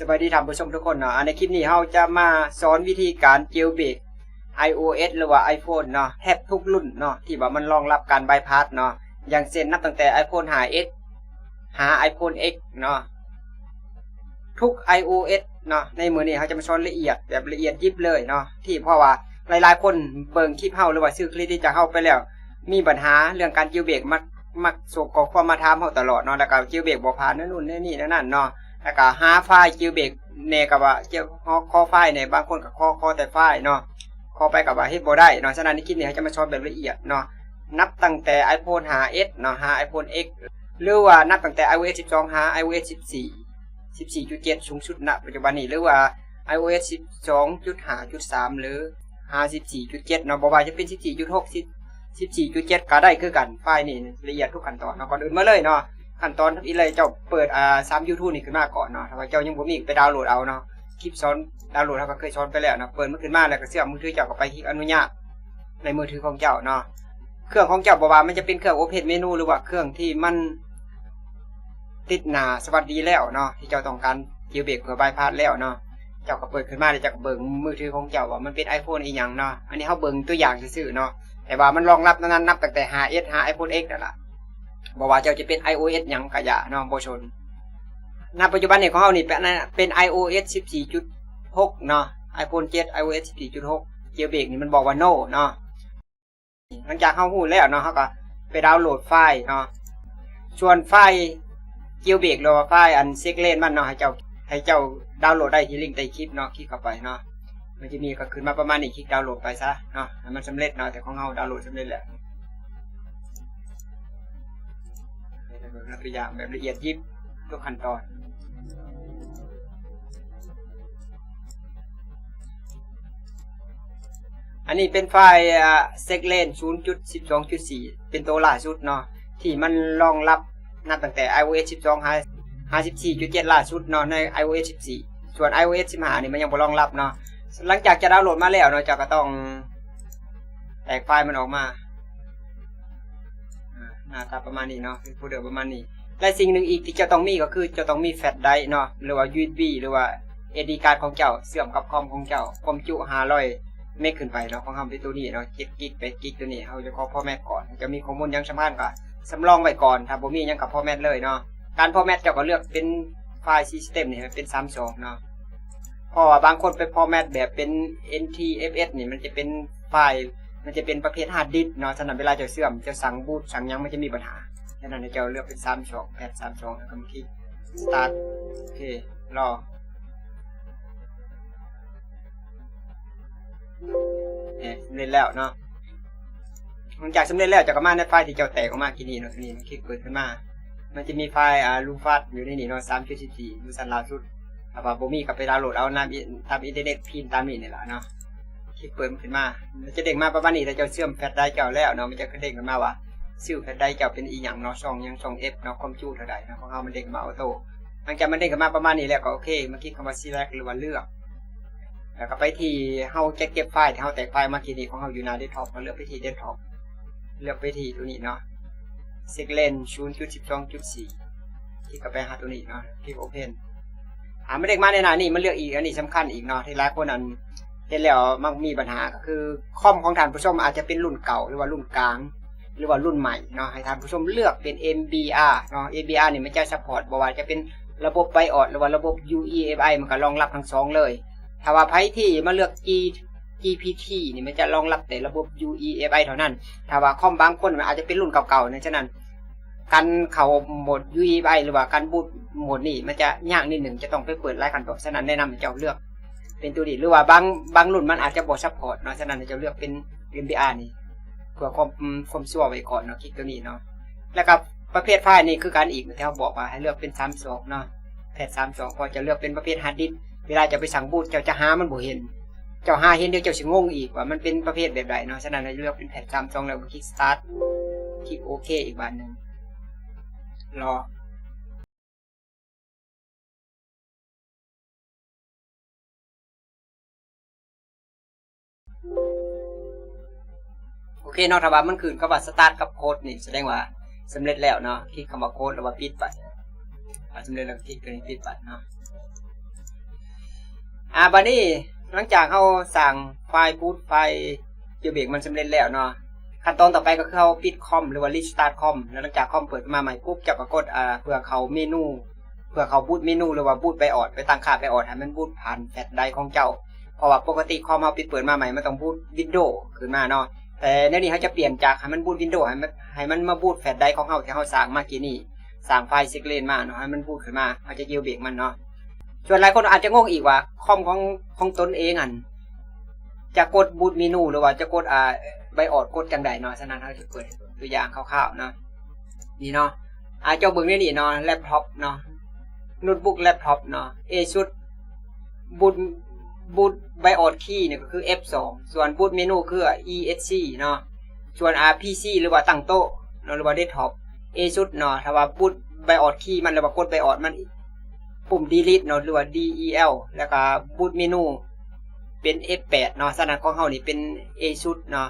สวัสดีท่านผู้ชมทุกคนเนาะในคลิปนี้เราจะมาสอนวิธีการเจลเบรก iOS หรือว่า iPhone เนาะแทบทุกรุ่นเนาะที่ว่ามันรองรับการบายพาสเนาะอย่างเช่นนับตั้งแต่ iPhone 5s หา iPhone X เนาะทุก iOS เนาะในมือนี้เขาจะมาสอนละเอียดแบบละเอียดยิบเลยเนาะที่เพราะว่าหลายๆ คนเบิ่งคลิปเฮาหรือว่าซื้อคลิปที่จะเข้าไปแล้ว มีปัญหาเรื่องการเจลเบรกมักมักส่งข้อความมาถามเฮาตลอดเนาะแล้วก็เจลเบรกบ่ผ่านนั่นนู่นนี่นั่นนั่นเนาะ แล้วก็หาไฟล์จิวเบกเนกับว่าเจ้าข้อไฟล์เนี่ยบางคนกับข้อข้อแต่ไฟล์เนาะข้อไปกับว่าเฮ็ดบ่ได้เนาะฉะนั้นในคลิปนี้จะมาสอนแบบละเอียดเนาะนับตั้งแต่ iPhone 5s เนาะหา iPhone X หรือว่านับตั้งแต่ iOS 12หา iOS 14 14.7 สูงสุดณปัจจุบันนี้หรือว่า iOS 12.5.3 หรือ 54.7เนาะบ่ว่าจะเป็น 14.6 14.7ก็ได้คือกันไฟล์นี่ละเอียดทุกขั้นตอนเนาะก่อนอื่นมาเลยเนาะ ขั้นตอนอีเลยเจ้าเปิดอ่าซ้ำยูทูบนี่ขึ้นมาก่อนเนาะถ้าว่าเจ้ายังบ่มีไปดาวน์โหลดเอาเนาะคลิปสอนดาวน์โหลดเราก็เคยสอนไปแล้วเนาะเปิดมันขึ้นมาแล้วก็เสื่อมมือถือเจ้าก็ไปคลิกอนุญาตในมือถือของเจ้าเนาะเครื่องของเจ้าบ่ว่ามันจะเป็นเครื่องโอเพนเมนูหรือว่าเครื่องที่มันติดหนาสวัสดีแล้วเนาะที่เจ้าต้องการจิวเบรกเพื่อบายพาสแล้วเนาะเจ้าก็เปิดขึ้นมาแล้วเจ้ากเบิ่งมือถือของเจ้าว่ามันเป็น iPhone อีหยังเนาะอันนี้เฮาเบิ่งตัวอย่างซื่อๆเนาะแต่ว่ามันรองรับนั้นนับตั้งแต่ 5s 5 iPhone X นั่นล่ะ บอกว่าเจ้าจะเป็น iOS หยังกะยะเน้องบ่ชนณปัจจุบันเนี้ของเฮานี่เป็น iOS 14.6 เนาะ iPhone 7 iOS 14.6เกียร์เบรกนี่มันบอกว่า no เนาะหลังจากเฮาฮู้แล้วเนาะเฮาก็ไปดาวน์โหลดไฟล์เนาะส่วนไฟล์เกียร์เบรกหรือว่าไฟล์อันเซ็กเลนมันเนาะให้เจ้าให้เจ้าดาวน์โหลดได้ที่ลิงก์ใต้คลิปเนาะคลิกเข้าไปเนาะมันจะมีก็ขึ้นมาประมาณนี้คลิกดาวน์โหลดไปซะเนาะให้มันสำเร็จเนาะแต่ของเฮาดาวน์โหลดสำเร็จแล้ว ตัวอย่างแบบละเอียดยิบทุกขั้นตอนอันนี้เป็นไฟล์เซกเลน0.12.4 เป็นตัวล่าสุดเนาะที่มันรองรับนับตั้งแต่ iOS 12 54.7 ล่าสุดเนาะใน iOS 14 ส่วน iOS 15นี่มันยังบ่รองรับเนาะหลังจากจะดาวน์โหลดมาแล้วเนาะจะก็ต้องแตกไฟล์มันออกมา หน้าตาประมาณนี้เนาะผู้เดิมประมาณนี้ และสิ่งหนึ่งอีกที่จะต้องมีก็คือจะต้องมีแฟลชไดร์เนาะหรือว่า USB หรือว่า SD การของเจ้าเสื่อมกับคอมของเจ้าความจุ500เมกขึ้นไปเนาะของเฮาเป็นตัวนี้เนาะ7กิก8กิกตัวนี้เฮาจะขอพ่อแม่ก่อน จะมีข้อมูลยังสำคัญก็สำรองไว้ก่อนถ้าบ่มียังกับพ่อแม่เลยเนาะการพ่อแม่เจ้าก็เลือกเป็นไฟล์ system นี่เป็น32เนาะเพราะว่าบางคนไปพ่อแม่แบบเป็น NTFS นี่มันจะเป็นไฟล์ มันจะเป็นประเภทฮาร์ดดิสก์เนาะฉะนั้นเวลาจะเสื่อมจะสั่งบูตสั่งยังมันจะมีปัญหาฉะนั้นจะเลือกเป็นสามช่องแปดสามช่องแล้วก็มาคลิกสตาร์ทโอเครอเนี่ยเร็จแล้วเนาะหลังจากสำเร็จแล้วจะก็มาในไฟล์ที่เจ้าแตกออกมากินนี่เนาะนี่มันคลิกเปิดขึ้นมา มันจะมีไฟล์อ่าลูฟัดอยู่ในนี่เนาะสามจุดสิบสี่ดูสันล่าสุดถ้าว่าบ่มีก็ไปดาวน์โหลดเอาน้ำตามอินเทอร์เน็ตพิมพ์ตามนี่นี่แหละเนาะ คลิกเปิดมันขึ้นมาจะเด้งมาประมาณนี้แต่เจ้าเชื่อมแฟลชไดร์เจ้าแล้วเนาะมันจะเด้งขึ้นมาว่าซิลแฟลชไดร์เจ้าเป็นอีหยังเนาะช่องยังช่อง F เนาะคอมจูเท่าใดเนาะของเรามันเด้งมาออโต้หลังจากมันเด้งขึ้นมาประมาณนี้แล้วก็โอเคเมาคลิกคำว่า select หรือว่าเลือกแล้วก็ไปที่เฮาจะเก็บไฟล์ที่เฮาแตกไฟล์มาทีนี้ของเฮาอยู่หน้าเดสก์ท็อปมาเลือกไปที่เดสก์ท็อปเลือกไปที่ตัวนี้เนาะ seglen 0.12.4คลิบช่องจุดสี่ที่เขาไปหาตัวนี้เนาะคลิก open อ่าไม่เด้งมาในหน้านี่มันเลือกอีกอันนี้สำคัญอีกเนาะที่หลายคนอัน เห็นแล้วมันมีปัญหาก็คือคอมของท่านผู้ชมอาจจะเป็นรุ่นเก่าหรือว่ารุ่นกลาง หรือว่ารุ่นใหม่เนาะให้ท่านผู้ชมเลือกเป็น MBR เนาะ MBR นี่มันจะซัพพอร์ตบ่ว่าจะเป็นระบบ BIOS หรือว่าระบบ UEFI มันก็รองรับทั้งสองเลย ถ้าว่าไพ่ที่มาเลือก G GPT นี่มันจะรองรับแต่ระบบ UEFI เท่านั้น ถ้าว่าคอมบางคนมันอาจจะเป็นรุ่นเก่าๆนะฉะนั้นการเข้าหมด UEFI หรือว่าการบูตหมดนี่มันจะยากนิดหนึ่งจะต้องไปเปิดรายขั้นตอนฉะนั้นแนะนำให้เจ้าเลือก เป็นตัวดีหรือว่าบางบางรุ่นมันอาจจะบอซัพพอร์ตเนาะฉะนั้นเราจะเลือกเป็น MBR นี่เพื่อความความชัวไว้ก่อนเนาะคลิกตัวนี้เนาะแล้วก็ประเภทไฟล์นี่คือการอีกที่เขาบอกว่าให้เลือกเป็น32เนาะแพท32พอจะเลือกเป็นประเภทฮาร์ดดิสเวลาจะไปสั่งบูตเจ้าจะหามันบ่เห็น เจ้าหาเห็นเดี๋ยวเจ้าสิงงอีกว่ามันเป็นประเภทแบบใดเนาะฉะนั้นเราจะเลือกเป็นแพท32แล้วคลิก start คลิกโอเคอีกบานหนึ่งรอ โอเคนาะถ้าว่ามันคืนก็ว่าสตาร์ทกับโค้ดนี่แสดงว่าสำเร็จแล้วเนาะคลิกคำว่าโค้ดแล้วว่าปิดไปอ่าสำเร็จแล้วคลิกตัวนี้ปิดไปเนาะอ่าบัดนี้หลังจากเฮาสั่งไฟล์บูตไฟล์เกียเบรกมันสำเร็จแล้วเนาะขั้นตอนต่อไปก็คือเฮาปิดคอมหรือว่ารีสตาร์ทคอมแล้วหลังจากคอมเปิดมาใหม่ปุ๊บจะปรากฏอ่าเพื่อเขาเมนูเพื่อเขาบูตเมนูหรือว่าบูตไปออดไปตั้งค่าไปออดให้มันบูตผ่านแฟลชไดร์ของเจ้า เพราะว่าปกติคอมเฮาปิดเปิดมาใหม่มันต้องบูตวินโดว์ขึ้นมาเนาะแต่ในนี้เขาจะเปลี่ยนจากให้มันบูตวินโดว์ให้มันให้มันมาบูตแฟลชไดรฟ์ของเฮาที่เฮาสร้างมากี้นี้สร้างไฟล์ซิกเลนมาเนาะให้มันบูตขึ้นมาเขาจะยิวเบรกมันเนาะส่วนหลายคนอาจจะงงอีกว่าคอมของของตนเองอันจะกดบูตเมนูหรือว่าจะกดอ่าใบออดกดจังใดเนาะฉะนั้นเราจะเปิดตัวอย่างคร่าวๆเนาะนี่เนาะอาเจ้าเบิ่งได้นี่เนาะแล็ปท็อปเนาะโน้ตบุ๊กแล็ปท็อปเนาะเอชุดบูต บูตใบออดคีย์เนี่ยก็คือ F2 ส่วนบูตเมนูคือ ESC เนาะส่วน RPC หรือว่าตั้งโต๊ะเนาะหรือว่าเดสก์ท็อปเอชุดเนาะถ้าว่าบูตใบออดคีย์มันหรือว่ากดใบออดมันปุ่ม delete เนาะหรือว่า DEL แล้วก็บูตเมนูเป็น F8 เนาะสถานะของเฮานี่เป็น A ชุดเนาะ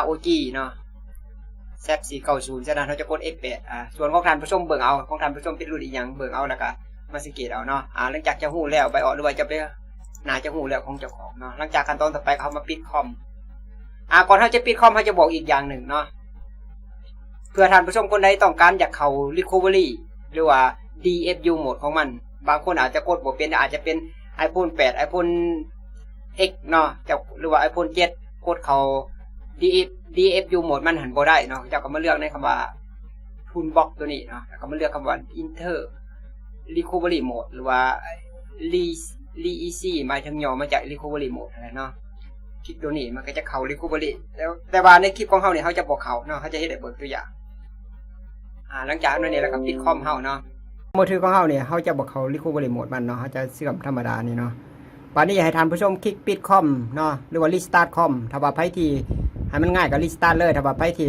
ROG เนาะ Z490 ฉะนั้นเราจะกด F8 อ่าส่วนของท่านผู้ชมเบิ่งเอา ของท่านผู้ชมเป็นรุ่นอีหยังเบิ่งเอาแล้วก็มาสังเกตเอาเนาะ อ่าหลังจากจะฮู้แล้วใบออกหรือว่าจะไป น่าจะฮู้แล้วของเจ้าของเนาะหลังจากขั้นตอนต่อไปเขามาปิดคอมอ่าก่อนเขาจะปิดคอมเขาจะบอกอีกอย่างหนึ่งเนาะเพื่อท่านผู้ชมคนใดต้องการอยากเข้า recovery หรือว่า DFU โหมดของมัน บางคนอาจจะกดบ่เป็นอาจจะเป็น iPhone 8 iPhone X เนาะจะหรือว่า iPhone 7กดเขา DF DFU โหมดมันหันบ่ได้เนาะเจ้าก็มาเลือกในคำว่า Toolbox ตัวนี้เนาะแล้วก็มาเลือกคำว่า Inter Recovery Mode หรือว่า Re REC หมายถึงย่อมาจาก Recovery Mode อะไรเนาะคลิกตัวนี้มันก็จะเข้า Recovery แล้วแต่ว่าในคลิปของเฮาเนี่ยเขาจะบอกเขาเนาะเขาจะให้ได้เบิกตัวอย่างอ่าหลังจากนั้นเนี่ยแล้วก็ปิดคอมเฮาเนาะมือถือของเฮาเนี่ยเฮาจะบอกเขา recovery mode มันเนาะเฮาจะเสื่อมธรรมดานี่เนาะบัดนี้อยากให้ท่านผู้ชมคลิกปิดคอมเนาะหรือว่า restart คอมถ้าว่าไผที่ให้มันง่ายก็ restart เลยถ้าว่าไผที่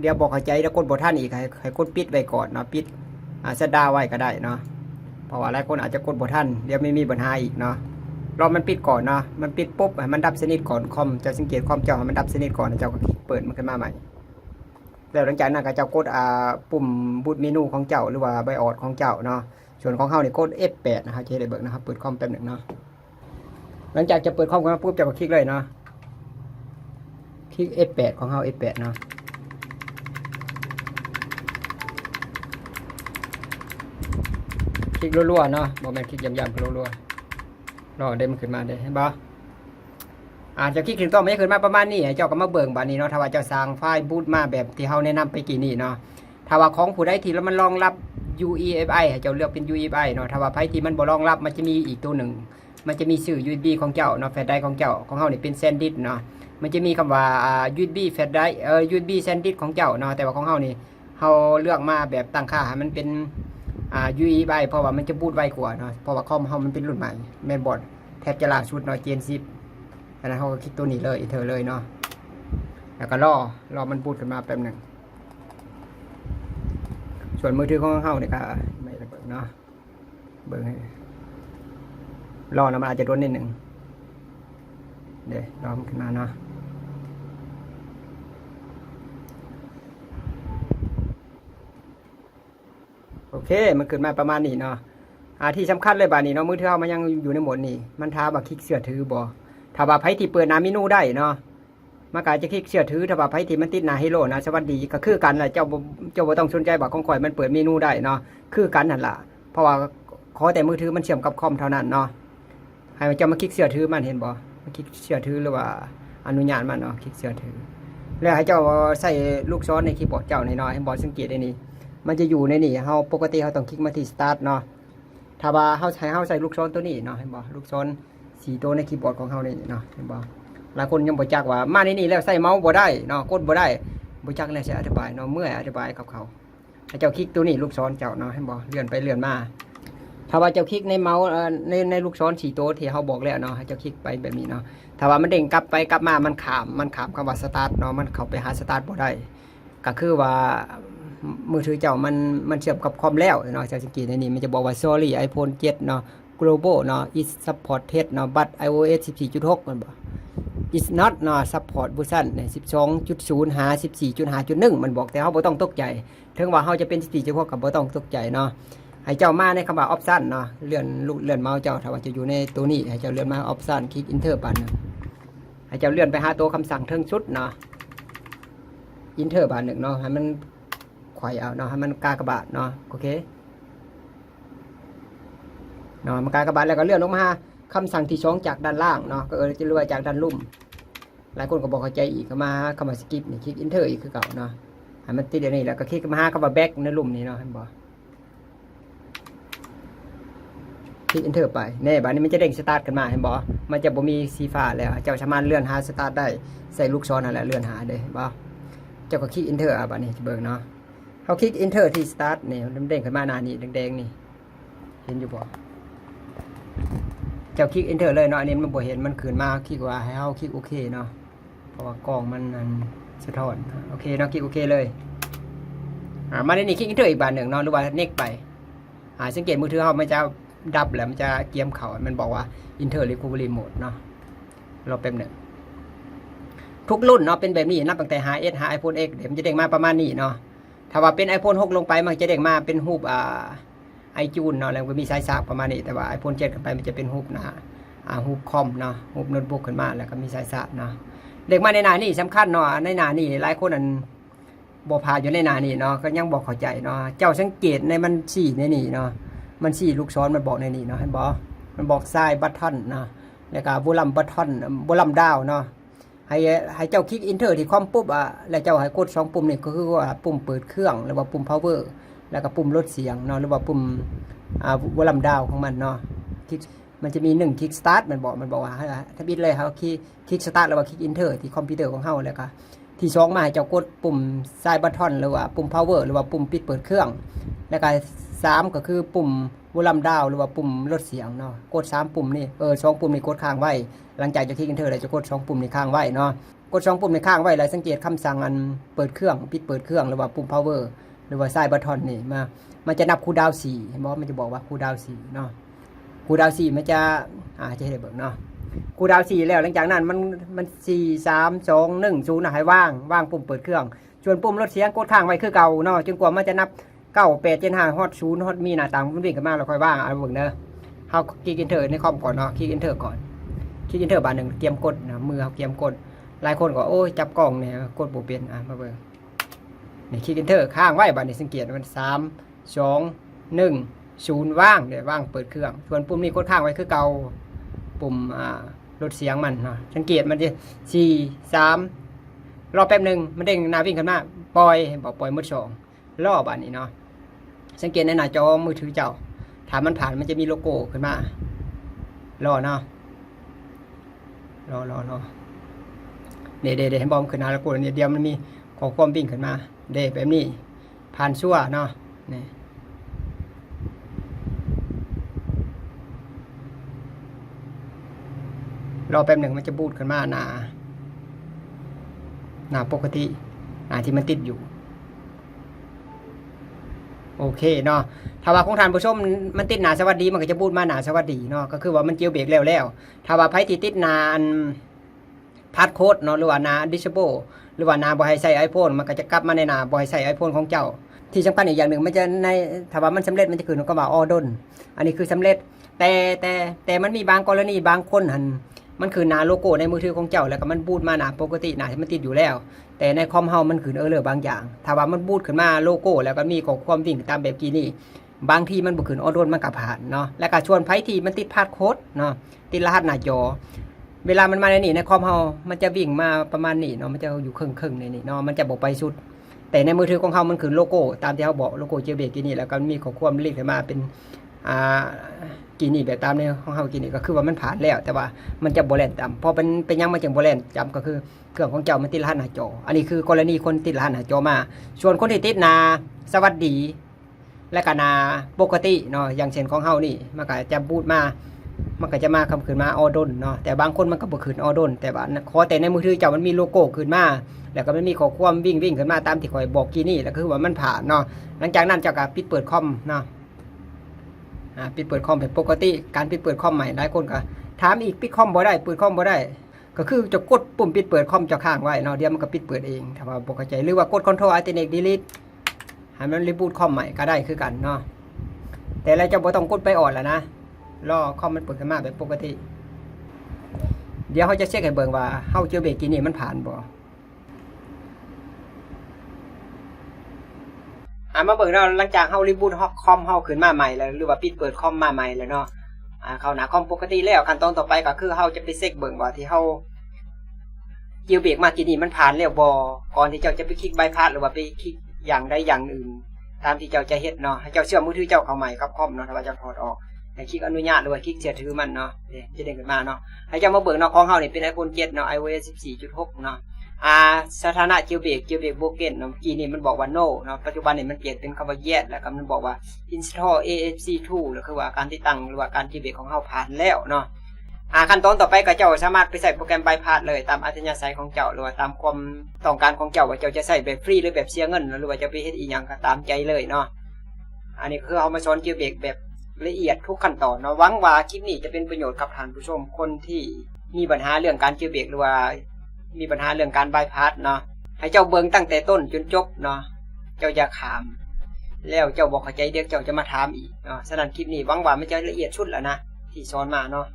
เดี๋ยวบอกเข้าใจแล้วกดบ่ทันอีกให้ให้กดปิดไว้ก่อนเนาะปิดอ่าเซดาไว้ก็ได้เนาะ เพราะว่าหลายคนอาจจะกดบ่ทันเดี๋ยวไม่มีปัญหาอีกเนาะรอมันปิดก่อนเนาะมันปิดปุ๊บมันดับสนิทก่อนคอมจะสังเกตคอมเจ้ามันดับสนิทก่อนเจ้าก็คลิกเปิดมันขึ้นมาใหม่แล้วหลังจากนั้นก็เจ้ากดอ่าปุ่มบูตเมนูของเจ้าหรือว่าไบออดของเจ้าเนาะส่วนของเขาเนี่ยกด F8 นะครับเจะได้เบิกนะครับเปิดคอมแป๊บหนึ่งเนาะหลังจากจะเปิดคอมกันมาปุ๊บเจะก็คลิกเลยเนาะคลิก F8 ของเขา F8 เนาะ ลิกรัวๆเนาะบอกแม่นคลิกย้ำๆรัวๆรอได้มันขึ้นมาได้เห็นปะอาจจะคลิกถึงต่อไม่ขึ้นมาประมาณนี้เจ้าก็มาเบิ่งบาดนี้เนาะถ้าว่าเจ้าสร้างไฟล์บูตมาแบบที่เฮาแนะนำไปกี่นี่เนาะถ้าว่าของผู้ใดที่แล้วมันรองรับ UEFI ให้เจ้าเลือกเป็น UEFI เนาะถ้าว่าไผที่มันบ่รองรับมันจะมีอีกตัวหนึ่งมันจะมีชื่อ USB ของเจ้าเนาะแฟลชไดร์ของเจ้าของเฮานี่เป็น SanDisk เนาะมันจะมีคำว่าอ่า USB แฟลชไดร์เอ่อ USB SanDisk ของเจ้าเนาะแต่ว่าของเฮานี่เฮาเลือกมาแบบตั้งค่าให้มันเป็น อ่า UEFI เพราะว่ามันจะบูตไวกว่าเนาะเพราะว่าคอมเฮามันเป็นรุ่นใหม่แม่นบอร์ดแทบจะล่าสุดเนาะ Gen 10อันนั้นเขาก็คลิกตัวนี้เลยเธอเลยเนาะแล้วก็รอรอมันบูตขึ้นมาแป๊บหนึ่งส่วนมือถือของเขาเนี่ยก็ไม่ได้เบิกเนาะเบิกให้รอแล้วมันอาจจะโดนนิดหนึ่งเดี๋ยวรอมันขึ้นมาเนาะ โอเค มันเกิดมาประมาณนี้เนาะอ่าที่สำคัญเลยบานี้เนาะมือถือเรามันยังอยู่ในหมดนี้มันท้าว่าคลิกเสื้อถือบ่ถ้าว่าไผที่เปิดน้าเมนูได้เนาะมันก็อาจจะคลิกเชื่อถือถ้าว่าไผที่มันติดหน้าฮีโร่นะสวัสดีก็คือกันแหละเจ้าเจ้าบ่ต้องสนใจว่าของข่อยมันเปิดเมนูได้เนาะคือกันนั่นล่ะ เพราะว่าขอแต่มือถือมันเชื่อมกับคอมเท่านั้นเนาะให้มันเจ้ามาคลิกเชื่อถือมันเห็นบ่มาคลิกเชื่อถือหรือว่าอนุญาตมันเนาะคลิกเชื่อถือ แล้วให้เจ้าใส่ลูกศรในคีย์บอร์ดเจ้าหน่อยๆให้บอสังเกตได้นี่ มันจะอยู่ในนี่เฮาปกติเฮาต้องคลิกมาที่ start เนาะถ้าว่าเฮาใช้เฮาใส่ลูกศรตัวนี้เนาะเห็นบ่ลูกศรสีตัวในคีย์บอร์ดของเขานี่เนาะเห็นบ่หลายคนยังบ่จักว่ามาในนี่แล้วใส่เมาส์บ่ได้เนาะกดบ่ได้บ่จักแล้วสิอธิบายเนาะเมื่อยอธิบายกับเขาให้เจ้าคลิกตัวนี้ลูกศรเจ้าเนาะเห็นบ่เลื่อนไปเลื่อนมาถ้าว่าเจ้าคลิกในเมาส์ในในลูกศรสีตัวที่เขาบอกแล้วเนาะให้เจ้าคลิกไปแบบนี้เนาะถ้าว่ามันเด้งกลับไปกลับมามันขามมันขามคำว่าสตาร์ทเนาะมันเข้าไปหาสตาร์ทบ่ได้ก็คือว่า มือถือเจ้ามันมันเชื่อมกับคอมแล้วเนาะเจ้าสังเกตในนี้มันจะบอกว่า sorry iPhone 7 เนาะ global เนาะ is supported เนาะ but iOS 14.6 มันบอก is not เนาะ support เวอร์ชัน12.0หา14.5.1 มันบอกแต่เฮาบ่ต้องตกใจถึงว่าเฮาจะเป็น 14.6ก็บ่ต้องตกใจเนาะให้เจ้ามาในคำว่าออปชันเนาะเลื่อนลูกเลื่อนเมาส์เจ้าถ้าว่าจะอยู่ในตัวนี้ให้เจ้าเลื่อนมาออปชันคลิกอินเทอร์ปันหนึ่งให้เจ้าเลื่อนไปหาตัวคำสั่งเทิงชุดเนาะอินเทอร์บานหนึ่งเนาะให้มัน ไขว่เอาเนาะให้มันกากระบาดเนาะโอเคเนาะมันกากระบาดแล้วก็เลื่อนลงมาหาคำสั่งที่สองจากด้านล่างเนาะก็เออจะเลื่อนจากด้านลุ่ม หลายคนก็บอกเข้าใจอีกก็มาคำว่าสกิปนี่คลิกอินเทอร์อีกคือเก่าเนาะให้มันติดอันนี้แล้วก็คลิกมาหาคำว่าแบ็กในลุ่มนี้เนาะเห็นบ่คลิก enter ไปแน่บัดนี้มันจะเด้งสตาร์ทขึ้นมาเห็นบ่มันจะบ่มีสีฟ้าแล้ว เจ้าสามารถเลื่อนหาสตาร์ทได้ ใส่ลูกศรนั่นแหละเลื่อนหาเด้เห็นบ่เจ้าก็คลิก enter อะบัดนี้เบิ่งเนาะ เขาคลิก enter ที่ start เนี่มันเด้งขึ้นมาหน้านี้แดงๆนี่ เห็นอยู่บ่เจ้าคลิก enter เลยเนาะอันนี้มันบ่เห็นมันขึ้นมาคลิกว่าให้เฮาคลิกโอเคเนาะเพราะว่ากล้องมันนันสะท้อนโอเคเนาะคลิกโอเคเลยอ่ามาในนี้คลิก enter อีกบานหนึ่งเนาะหรือว่า next ไปอ่าสังเกตมือถือเขามันจะดับแล้วมันจะเกียมเขา มันบอกว่า Inter Recovery Mode เนาะเรอแป๊บหนึ่งทุกรุ่นเนาะเป็นแบบนี้นับตั้งแต่หา S หา iPhone X เดี๋ยวมันจะเด้งมาประมาณนี้เนาะ ถ้าว่าเป็น iPhone 6 ลงไปมันจะเด้งมาเป็นรูปอ่าไอจูนเนาะแล้วก็มีสายสากประมาณนี้แต่ว่า iPhone 7 ขึ้นไปมันจะเป็นรูปหนะอ่ารูปคอมเนาะรูปโน้ตบุ๊กขึ้นมาแล้วก็มีสายสากเนาะเด็กมาในหนานี่สำคัญเนาะในหนานี่หลายคนอันบ่พาอยู่ในหนานี่เนาะก็ยังบอกเข้าใจเนาะเจ้าสังเกตในมันสี่ในนี่เนาะมันสี่ลูกศรมันบอกในนี้เนาะเห็นบอมันบอกซ้ายบัตทอนเนาะแล้วก็บุลัมบัตทอนบุลัมดาวเนาะ ให้ให้เจ้าคลิกอินเทอร์ที่คอมปุ๊บอะแล้วเจ้าให้กดสองปุ่มนี่ก็คือว่าปุ่มเปิดเครื่องหรือว่าปุ่ม power แล้วก็ปุ่มลดเสียงเนาะหรือว่าปุ่มอ่าบุลัมดาวของมันเนาะคลิกมันจะมีหนึ่งคลิกสตาร์ทมันบอกมันบอกว่าถ้าบิดเลยครับคลิกคลิกสตาร์ทหรือว่าคลิกอินเทอร์ที่คอมพิวเตอร์ของเฮาแล้วก็ที่สองมาให้เจ้ากดปุ่มซ้ายบัตทอนหรือว่าปุ่ม power หรือว่าปุ่มปิดเปิดเครื่อง แล้วก็สามก็คือปุ่ม วอลัมดาวหรือว่าปุ่มลดเสียงเนาะกดสามปุ่มนี่เออสองปุ่มนี่กดค้างไว้ หลังจากจะคลิกอินเทอร์แล้วจะกดสองปุ่มนี่ค้างไว้เนาะกดสองปุ่มนี่ค้างไว้แล้วสังเกตคำสั่งอันเปิดเครื่องปิดเปิดเครื่องหรือว่าปุ่ม power หรือว่าซ้ายบัตทอนนี่มา มันจะนับคูดาวสี่เห็นบ่มันจะบอกว่าคูดาวสี่เนาะคูดาวสี่มันจะอ่าจะให้ได้เบิกเนาะคูดาวสี่แล้วหลังจากนั้นมันมันสี่สามสองหนึ่งศูนย์ให้ว่างว่างปุ่มเปิดเครื่องส่วนปุ่มลดเสียงกดค้างไว้คือเก่าเนาะจนกว่ามันจะนับ เก้าแปดเจ็ดห้าฮอตศูนย์ฮอตมีหน้าต่างมันวิ่งกันมากเราค่อยว่างเอาเบิ่งเนอะเฮาคลิกอินเทอร์ในคอมก่อนเนาะคลิกอินเทอร์ก่อนคลิกอินเทอร์บานหนึ่งเตรียมกดนะมือเฮาเตรียมกดหลายคนก็โอ้ยจับกล้องเนี่ยกดบ่เป็นอะมาเบิ่งนี่คลิกอินเทอร์ค้างไว้บานนี้สังเกตมันสามสองหนึ่งศูนย์ว่างเดี๋ยวว่างเปิดเครื่อง ส่วนปุ่มนี้กดค้างไว้คือเก่าปุ่มอ่าลดเสียงมันเนาะสังเกตมันจะสี่สามรอแป๊บหนึ่งมันเด้งหน้าวิ่งขึ้นมาปล่อยบอกปล่อยหมดสองรอบานนี้เนาะ สังเกตในหน้าจอมือถือเจ้าถ้ามันผ่านมันจะมีโลโก้ขึ้นมารอเนาะรอรอรอเดเดเดให้บอมขึ้นหน้าโลโก้เนี่ยเดียวมันมีขอความวิ่งขึ้นมา เดแบบนี้ผ่านชั่วเนาะนี่รอแป๊บหนึ่งมันจะบูดขึ้นมาหนาหนาปกติหน้าที่มันติดอยู่ โอเคเนาะถ้าว่าของท่านผู้ชมมันติดหนาสวัสดีมันก็จะบูดมาหนาสวัสดีเนาะก็คือว่ามันเจียวเบรกแล้วแล้วถ้าว่าไพ่ที่ติดหนาอันพาดโค้ดเนาะหรือว่านาดิสโบหรือว่านาบอยใส่ไอโฟนมันก็จะกลับมาในนาบอยใส่ไอโฟนของเจ้า ที่สำคัญอีกอย่างหนึ่งมันจะในถ้าว่ามันสำเร็จมันจะขึ้นก็ว่าออดนอันนี้คือสำเร็จ แต่แต่แต่มันมีบางกรณีบางคนหัน มันคือหนาโลโก้ในมือถือของเจ้าแล้วก็มันบูดมาหนาปกติหนาที่มันติดอยู่แล้ว แต่ในคอมเฮามันขึ้นเออเลอบางอย่าง ถ้าว่ามันบูดขึ้นมาโลโก้ แล้วก็มีข้อความวิ่งตามแบบกีนี่บางทีมันบ่ขึ้นออโดนมันก็ผ่านเนาะแล้วก็ชวนไผที่มันติดพาดโค้ดเนาะติดรหัสหน้าจอเวลามันมาในนี่ในคอมเฮามันจะวิ่งมาประมาณนี้เนาะมันจะอยู่ครึ่งๆในนี่เนาะมันจะบ่ไปสุด แต่ในมือถือของเฮามันขึ้นโลโก้ตามที่เขาบอกโลโก้เจเบกี้นี่แล้วก็มีข้อความลิงก์ขึ้นมาเป็นอ่า กีนี่แบบตามในของเฮากีนี่ก็คือว่ามันผ่านแล้ว แต่ว่ามันจะบ่แล่นจำพอเป็นเป็นยังมันจึงบ่แล่นจำก็คือเครื่องของเจ้ามันติดรหัสหน้าจอ อันนี้คือกรณีคนติดรหัสหน้าจอมา ส่วนคนที่ติดนาสวัสดี และก็หนาปกติเนาะอย่างเช่นของเฮานี่มันก็จะบูดมามันก็จะมาคำขึ้นมาออดนเนาะแต่บางคนมันก็บ่ขึ้นออดนแต่ว่าขอแต่ในมือถือเจ้ามันมีโลโก้ขึ้นมา แล้วก็มันมีข้อความวิ่งวิ่งขึ้นมาตามที่ข่อยบอกกี้นี่แล้วคือว่ามันผ่านเนาะหลังจากนั้นเจ้าก็ปิดเปิดคอมเนาะ ปิดเปิดคอมเป็นปกติ การปิดเปิดคอมใหม่หลายคนก็ถามอีกปิดคอมบ่ได้เปิดคอมบ่ได้ ก็คือจะกดปุ่มปิดเปิดคอมจะค้างไว้เนาะเดี๋ยวมันก็ปิดเปิดเองถ้าว่าบ่เข้าใจหรือว่ากด Ctrl Alt Delete Delete ให้มันรีบูตคอมใหม่ก็ได้คือกันเนาะแต่แล้วเจ้าบ่ต้องกดไปอ่อนแล้วนะรอคอมมันเปิดขึ้นมาแบบปกติ เดี๋ยวเขาจะเช็คให้เบิ่งว่าเฮาเจอเบรกกี่นี่มันผ่านบ่ อ่ามาเบิ่งเนาหลังจากเฮารีบูตคอมเฮาขึ้นมาใหม่แล้วหรือว่าปิดเปิดคอมมาใหม่แล้วเนาะอ่าเข้าหน้าคอมปกติแล้วขั้นตอนต่อไปก็คือเฮาจะไปเช็คเบิ่งว่าที่เฮาเจียวเบรกมากี่นี่มันผ่านแล้วบ่ก่อนที่เจ้าจะไปคลิกใบพัดหรือว่าไปคลิกอย่างใดอย่างอื่น ตามที่เจ้าจะเฮ็ดเนาะให้เจ้าเชื่อมมือถือเจ้าเข้าใหม่กับคอมเนาะถ้าว่าเจ้าถอดออกให้คลิกอนุญาตหรือว่าคลิกเสียถือมันเนาะเดี๋ยวจะเด้งขึ้นมาเนาะให้เจ้ามาเบิ่งเนาะของเฮานี่เป็น iPhone 7เนาะ iOS 14.6 เนาะ อ่าสถานะจิวเบกจิวเบกโบเกนเนาะเมื่อกี้นี่มันบอกว่า no เนาะปัจจุบันนี่มันเปลี่ยนเป็นคำว่า yes แล้วก็มันบอกว่า install AFC2 หรือคือว่าการติดตั้งหรือว่าการจิวเบกของเฮาผ่านแล้วเนาะอ่าขั้นตอนต่อไปก็เจ้าสามารถไปใส่โปรแกรมใบพาสเลยตามอัธยาศัยของเจ้าหรือว่าตามความต้องการของเจ้าว่าเจ้าจะใส่แบบฟรีหรือแบบเสียเงิน หรือว่าจะไปเฮ็ดอีหยังก็ตามใจเลยเนาะอันนี้คือเอามาสอนจิวเบกแบบละเอียดทุกขั้นตอนเนาะหวังว่าคลิปนี้จะเป็นประโยชน์กับท่านผู้ชมคนที่มีปัญหาเรื่องการจียวเบกหรือว่า มีปัญหาเรื่องการบายพาสเนาะให้เจ้าเบิ่งตั้งแต่ต้นจนจบเนาะเจ้าอย่าขาม แล้วเจ้าบอกเข้าใจเดี๋ยวเจ้าจะมาถามอีกเนาะฉะนั้นคลิปนี้หวังว่ามันจะละเอียดชุดแล้วนะที่สอนมาเนาะ